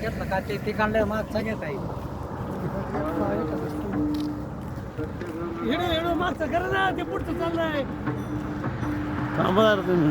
घेतला का? ते ते काढलं मागचा घेत आहे. हेडो हेडो मागचं करा ना. ते पुढचं चाललंय. थांबा जरा तुम्ही.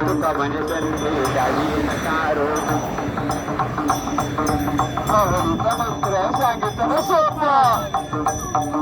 तुका म्हणे संधी द्यावी नकारो मंत्र सांगितलं सोपं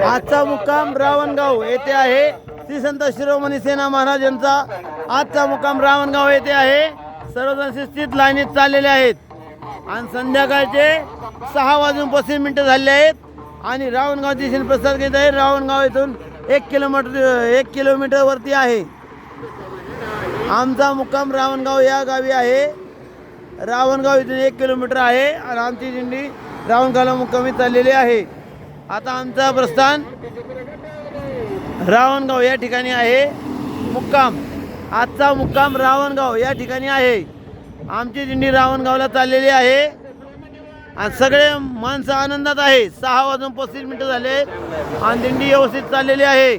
आजचा मुक्काम रावणगाव येथे आहे. श्री संत शिरोमणी सेना महाराज यांचा आजचा मुक्काम रावणगाव येथे आहे. सर्वजण शिस्तीत लाईनीत चाललेले आहेत. आणि संध्याकाळचे सहा वाजून पस्तीस मिनिटं झाले आहेत. आणि रावणगाव शिन प्रसाद घेत आहे. रावणगाव येथून एक किलोमीटर एक किलोमीटरवरती आहे. आमचा मुक्काम रावणगाव या गावी आहे. रावणगाव इथून एक किलोमीटर आहे. आणि आमची दिंडी रावणगावला मुक्कामी चाललेली आहे. आता आमचा प्रस्थान रावणगाव या ठिकाणी आहे. मुक्काम. आजचा मुक्काम रावणगाव या ठिकाणी आहे. आमची दिंडी रावणगावला चाललेली आहे. आणि सगळे माणसं आनंदात आहे सहा वाजून पस्तीस मिनटं झाले. आणि दिंडी व्यवस्थित चाललेली आहे.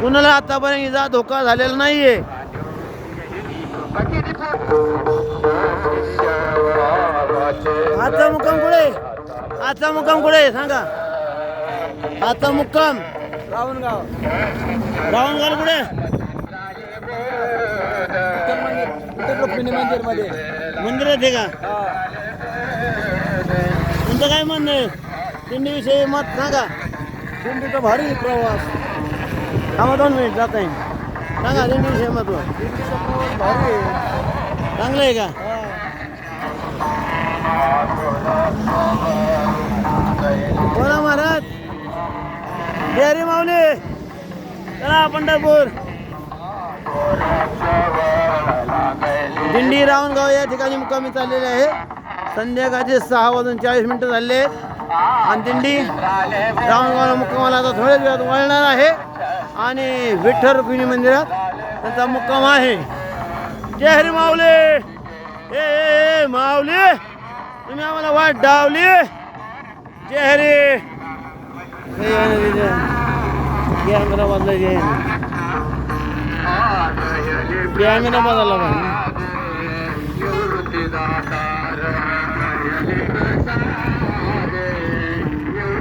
कुणाला आतापर्यंत इजा धोका झालेला नाहीये. आजचा मुक्काम कुठे? आजचा मुक्काम कुठे? सांगा. आजचा मुक्काम? रावणगाव. रावणगाव कुठे? रुक्मिणी मंदिरमध्ये मंदिर आहे का? तुमचं काय म्हणणं आहे? दिंडीविषयी मत सांगा. दिंडीचा भारी प्रवास. थांबा दोन मिनिट जात आहे सांगा दिंडीविषयी मत. भारी चांगलं आहे का? बोला महाराज. बिहारी माऊली. चला पंढरपूर. दिंडी रावणगाव या ठिकाणी मुक्कामी चाललेले आहे. संध्याकाळचे सहा वाजून चाळीस मिनिटं झाले. आणि दिंडी रावणगावला मुक्कामाला आता थोड्याच वेळात वळणार आहे. आणि विठ्ठल रुक्मिणी मंदिरात त्यांचा मुक्काम आहे. जय हरी माऊली. हे ए, माऊली. तुम्ही आम्हाला वाट डावली. जय हरी. जय हरी जय अहमदाबादला जय